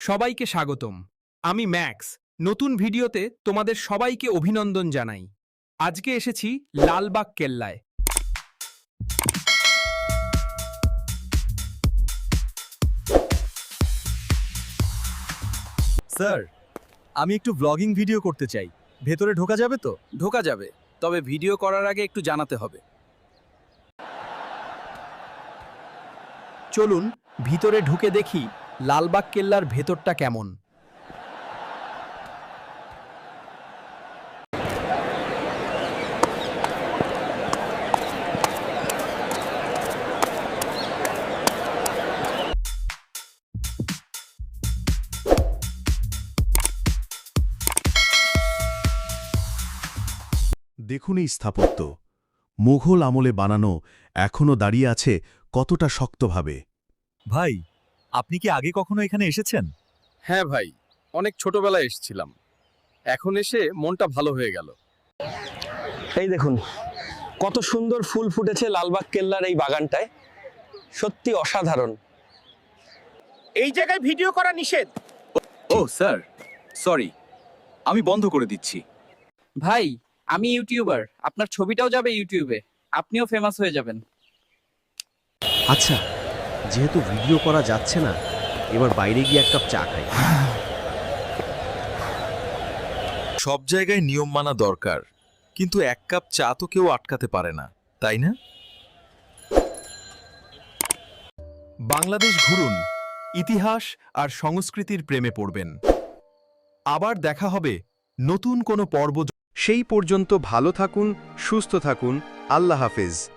সবাইকে স্বাগতম। আমি ম্যাক্স। নতুন ভিডিওতে তোমাদের সবাইকে অভিনন্দন জানাই। আজকে এসেছি লালবাগ কেল্লায়। স্যার আমি একটু ব্লগিং ভিডিও করতে চাই। ভেতরে ঢোকা যাবে তো? ঢোকা যাবে তবে ভিডিও করার আগে একটু জানাতে হবে। চলুন ভিতরে ঢুকে দেখি লালবাগ কেল্লার ভেতরটা কেমন? দেখুন এই স্থাপত্য। মুঘল আমলে বানানো এখনও দাঁড়িয়ে আছে কতটা শক্তভাবে। ভাই আপনি কি আগে কখনো এখানে এসেছেন? হ্যাঁ ভাই অনেক ছোটবেলায় এসেছিলাম। এখন এসে মনটা ভালো হয়ে গেল। এই দেখুন কত সুন্দর ফুল ফুটেছে লালবাগ কেল্লার এই বাগানটায়। সত্যি অসাধারণ। এই জায়গায় ভিডিও করা নিষেধ। ও স্যার সরি আমি বন্ধ করে দিচ্ছি। ভাই আমি ইউটিউবার আপনার ছবিটাও যাবে ইউটিউবে আপনিও ফেমাস হয়ে যাবেন। আচ্ছা যেহেতু ভিডিও করা যাচ্ছে না এবার বাইরে গিয়ে এক কাপ চা খাই। সব জায়গায় নিয়ম মানা দরকার কিন্তু এক কাপ চা তো কেউ আটকাতে পারে না তাই না? বাংলাদেশ ঘুরুন ইতিহাস আর সংস্কৃতির প্রেমে পড়বেন। আবার দেখা হবে নতুন কোনো পর্ব। সেই পর্যন্ত ভালো থাকুন সুস্থ থাকুন আল্লাহ হাফেজ।